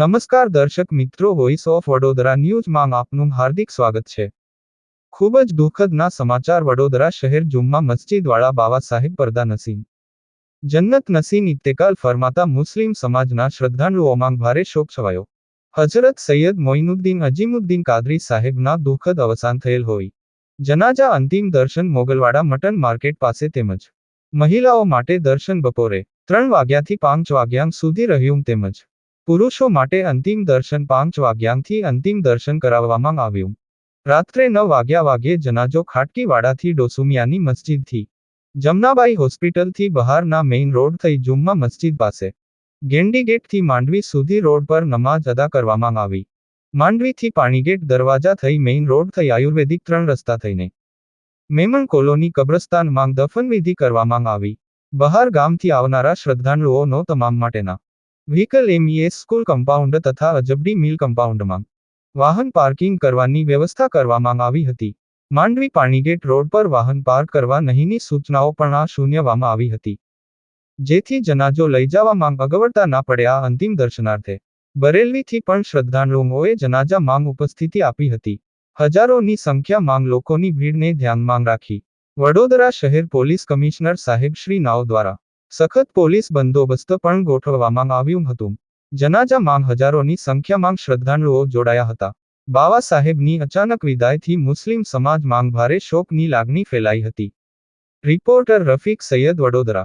નમસ્કાર દર્શક મિત્રો વોઇસ ઓફ વડોદરા ન્યૂઝમાં આપનું હાર્દિક સ્વાગત છે. ખૂબ જ દુઃખદના સમાચાર વડોદરા શહેર જુમ્મા મસ્જિદવાળા બાવા સાહેબ પરદા નસીમ. જન્નત નસીમ ઇત્તેકાલ ફરમાતા મુસ્લિમ સમાજના શ્રદ્ધાળુઓમાં ભારે શોક છવાયો. હજરત સૈયદ મોઇનુદ્દીન અજીમુદ્દીન કાદરી સાહેબના દુઃખદ અવસાન થયેલ હોય. જનાજા અંતિમ દર્શન મોગલવાડા મટન માર્કેટ પાસે તેમજ મહિલાઓ માટે દર્શન બપોરે ત્રણ વાગ્યાથી પાંચ વાગ્યા સુધી રહ્યું તેમજ પુરુષો માટે અંતિમ દર્શન પાંચ વાગ્યાથી અંતિમ દર્શન કરાવવામાં આવ્યું. રાત્રે નવ વાગ્યા વાગ્યે જનાજો ખાટકીવાડાથી ડોસુમિયાની મસ્જિદથી જમનાબાઈ હોસ્પિટલથી બહારના મેઇન રોડ થઈ જુમ્મા મસ્જિદ પાસે ગેન્ડીગેટથી માંડવી સુધી રોડ પર નમાઝ અદા કરવામાં આવી. માંડવીથી પાણીગેટ દરવાજા થઈ મેઇન રોડ થઈ આયુર્વેદિક ત્રણ રસ્તા થઈને મેમણ કોલોની કબ્રસ્તાનમાં દફનવિધિ કરવામાં આવી. બહાર ગામથી આવનારા શ્રદ્ધાળુઓનો તમામ માટેના વ્હીકલ એમઈએસ સ્કૂલ કમ્પાઉન્ડ તથા અજબડી મિલ કમ્પાઉન્ડમાં વાહન પાર્કિંગ કરવાની વ્યવસ્થા કરવામાં આવી હતી. માંડવી પાણીગેટ રોડ પર વાહન પાર્ક કરવા નહીંની સૂચનાઓ પણ આ શૂન્યવામાં આવી હતી. જેથી જનાજો લઈ જવામાં અગવડતા ના પડ્યા અંતિમ દર્શનાર્થે. બરેલવીથી પણ શ્રદ્ધાળુઓએ જનાજા માંગ ઉપસ્થિતિ આપી હતી. હજારોની સંખ્યા માંગ લોકોની ભીડને ધ્યાનમાં રાખી. વડોદરા શહેર પોલીસ કમિશનર સાહેબ શ્રી નાવ દ્વારા સખત પોલીસ બંદોબસ્ત પણ ગોઠવવામાં આવ્યું હતું. જનાજા માંગ હજારોની સંખ્યામાં શ્રદ્ધાળુઓ જોડાયા હતા. બાવા સાહેબની અચાનક વિદાયથી મુસ્લિમ સમાજ માંગ ભારે શોકની લાગણી ફેલાઈ હતી. રિપોર્ટર રફીક સૈયદ વડોદરા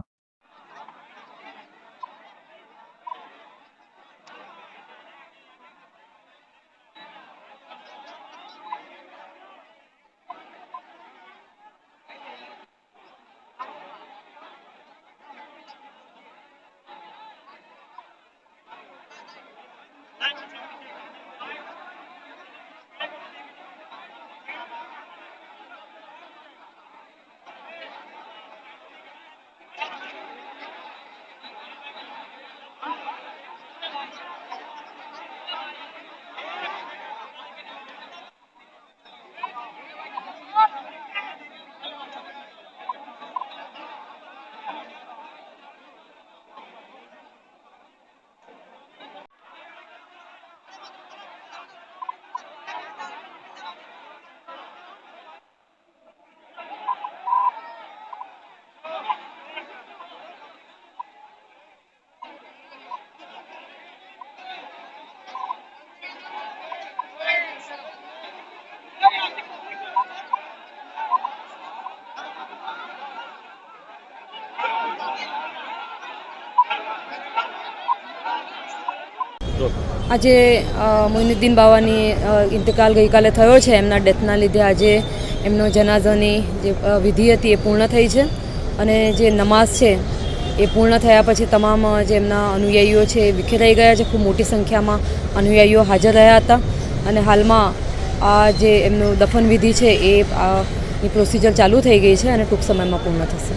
આજે મોઇનુદ્દીન બાવાની ઇંતકાલ ગઈકાલે થયો છે. એમના ડેથના લીધે આજે એમનો જનાઝાની જે વિધિ હતી એ પૂર્ણ થઈ છે. અને જે નમાઝ છે એ પૂર્ણ થયા પછી તમામ જે એમના અનુયાયીઓ છે એ વિખેરાઈ ગયા છે. ખૂબ મોટી સંખ્યામાં અનુયાયીઓ હાજર રહ્યા હતા. અને હાલમાં આ જે એમનું દફન વિધિ છે એ પ્રોસિજર ચાલુ થઈ ગઈ છે અને ટૂંક સમયમાં પૂર્ણ થશે.